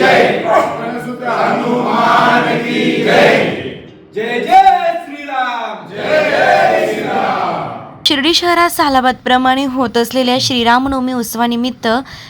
जय हनुमान की जय जय शिर्डी शहरात सालाबादप्रमाणे होत असलेल्या श्रीरामनवमी उत्सवानिमित्त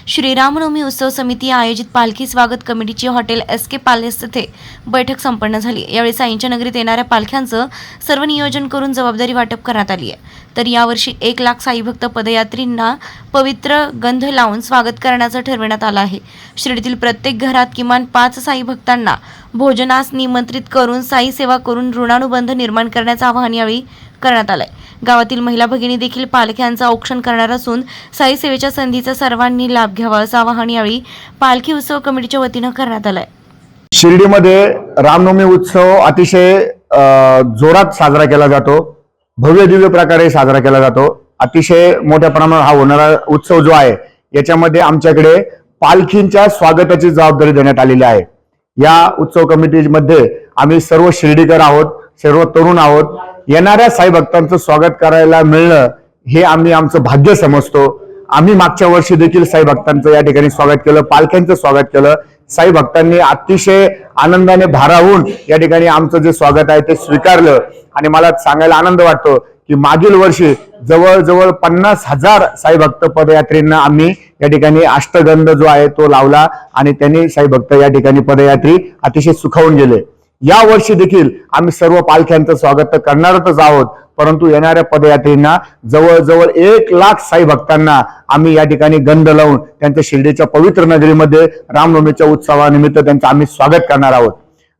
श्रीरामनवमी उत्सव समिती आयोजित पालखी स्वागत कमिटीची हॉटेल एस के पॅलेस येथे बैठक संपन्न झाली. यावेळी साईंच्या नगरीत येणाऱ्या पालख्यांचं सर्व नियोजन करून जबाबदारी वाटप करण्यात आली आहे. तर यावर्षी एक लाख साईभक्त पदयात्रींना पवित्र गंध लावून स्वागत करण्याचं ठरविण्यात आलं आहे. शिर्डीतील प्रत्येक घरात किमान पाच साईभक्तांना भोजनास निमंत्रित करून साई सेवा करून ऋणानुबंध निर्माण करण्याचं आवाहन यावेळी करण्यात आलंय. गावातील महिला भगिनी देखील पालख्यांचं औक्षण करणार असून साई सेवेच्या संधीचा सर्वांनी लाभ घ्यावा असं आवाहन यावेळी पालखी उत्सव कमिटीच्या वतीनं करण्यात आलंय. शिर्डीमध्ये रामनवमी उत्सव अतिशय जोरात साजरा केला जातो. भव्य दिव्य प्रकारे साजरा केला जातो. अतिशय मोठ्या प्रमाणात हा होणारा उत्सव जो आहे याच्यामध्ये आमच्याकडे पालखींच्या स्वागताची जबाबदारी देण्यात आलेली आहे. या उत्सव कमिटीमध्ये आम्ही सर्व शिर्डीकर आहोत सर्व तरुण आहोत. येणाऱ्या साई भक्तांचं स्वागत करायला मिळणं हे आम्ही आमचं भाग्य समजतो. आम्ही मागच्या वर्षी देखील साई भक्तांचं या ठिकाणी स्वागत केलं पालख्यांचं स्वागत केलं. साई भक्तांनी अतिशय आनंदाने भारावून या ठिकाणी आमचं जे स्वागत आहे ते स्वीकारलं. आणि मला सांगायला आनंद वाटतो की मागील वर्षी जवळजवळ पन्नास हजार साई भक्त पदयात्रींना आम्ही या ठिकाणी अष्टगंध जो आहे तो लावला आणि त्यांनी साई भक्त या ठिकाणी पदयात्री अतिशय सुखावून गेले. या वर्षी देखील आम्ही सर्व पालख्यांचं स्वागत करणारच आहोत परंतु येणाऱ्या पदयात्रींना जवळजवळ एक लाख साई भक्तांना आम्ही या ठिकाणी गंध लावून त्यांच्या शिर्डीच्या पवित्र नगरीमध्ये रामनवमीच्या उत्सवानिमित्त त्यांचं आम्ही स्वागत करणार आहोत.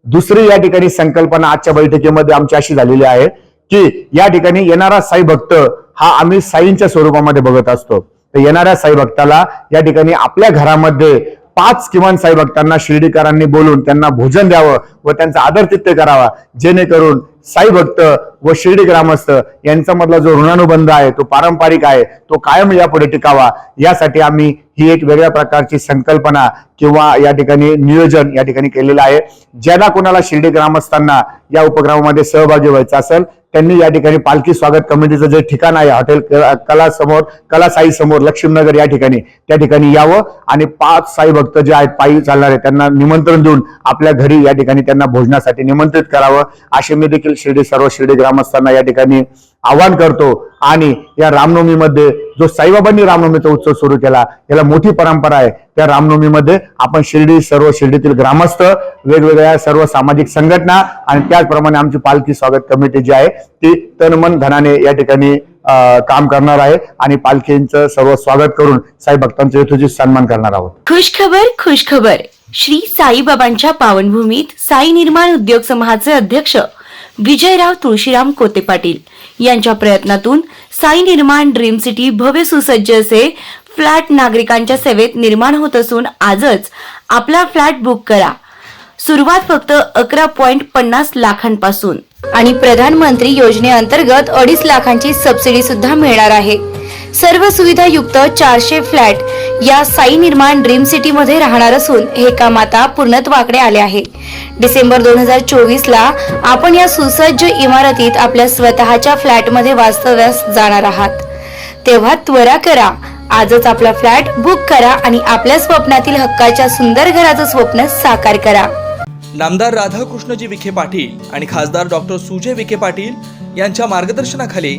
दुसरी या ठिकाणी संकल्पना आजच्या बैठकीमध्ये आमची अशी झालेली आहे की या ठिकाणी येणारा साई भक्त हा आम्ही साईंच्या स्वरूपामध्ये बघत असतो. तर येणाऱ्या साई भक्ताला या ठिकाणी आपल्या घरामध्ये पाच किमान साई भक्तांना शिर्डीकरांनी बोलून त्यांना भोजन द्यावं व त्यांचा आदरतिथ्य करावा. जेणेकरून साई भक्त व शिर्डी ग्रामस्थ यांचा मधला जो ऋणानुबंध आहे तो पारंपरिक आहे तो कायम यापुढे टिकावा. यासाठी आम्ही ही एक वेगळ्या प्रकारची संकल्पना किंवा या ठिकाणी नियोजन या ठिकाणी केलेलं आहे. ज्यांना कोणाला शिर्डी ग्रामस्थांना या उपक्रमामध्ये सहभागी व्हायचं असेल त्यांनी या ठिकाणी पालखी स्वागत कमिटीचं जे ठिकाण आहे हॉटेल कला समोर कला साई समोर लक्ष्मीनगर या ठिकाणी त्या ठिकाणी यावं आणि पाच साई भक्त जे आहेत पायी चालणारे त्यांना निमंत्रण देऊन आपल्या घरी या ठिकाणी त्यांना भोजनासाठी निमंत्रित करावं. असे मी देखील शिर्डी सर्व शिर्डी ग्रामस्थांना या ठिकाणी आवाहन करतो. आणि या रामनवमीमध्ये जो साईबाबांनी रामनवमीचा उत्सव सुरू केला याला मोठी परंपरा आहे. त्या रामनवमीमध्ये आपण शिर्डी सर्व शिर्डीतील ग्रामस्थ वेगवेगळ्या सर्व सामाजिक संघटना आणि त्याचप्रमाणे आमची पालखी स्वागत कमिटी जी आहे ती तन मन धनाने या ठिकाणी अं, काम करणार आहे. आणि पालखींचं सर्व स्वागत करून साई भक्तांचं यथोचित सन्मान करणार आहोत. खुश खबर खुश खबर श्री साईबाबांच्या पावनभूमीत साई निर्माण उद्योग समूहाचे अध्यक्ष विजयराव तुळशीराम कोते पाटील. यांच्या प्रयत्नातून साई निर्माण ड्रीम सिटी भव्य सुसज्ज असे फ्लॅट नागरिकांच्या सेवेत निर्माण होत असून आजच आपला फ्लॅट बुक करा. सुरुवात फक्त अकरा पॉइंट पन्नास लाखांपासून. आणि प्रधानमंत्री योजनेअंतर्गत अडीच लाखांची सबसिडी सुद्धा मिळणार आहे. सर्व सुविधा युक्त चारशे फ्लॅट या साई निर्माण ड्रीम सिटी मध्ये राहणार असून हे काम आता पूर्णत्वाकडे आले आहे. डिसेंबर दोन हजार चोवीस ला आपण या सुसज्ज इमारतीत आपल्या स्वतःच्या फ्लॅटमध्ये वास्तव्यास जाणार आहात. तेव्हा त्वरा करा. आजच आपला फ्लॅट बुक करा आणि आपल्या स्वप्नातील हक्काच्या सुंदर घराचं स्वप्न साकार करा. नामदार राधाकृष्णजी विखे पाटील आणि खासदार डॉक्टर सुजय विखे पाटील यांच्या मार्गदर्शनाखाली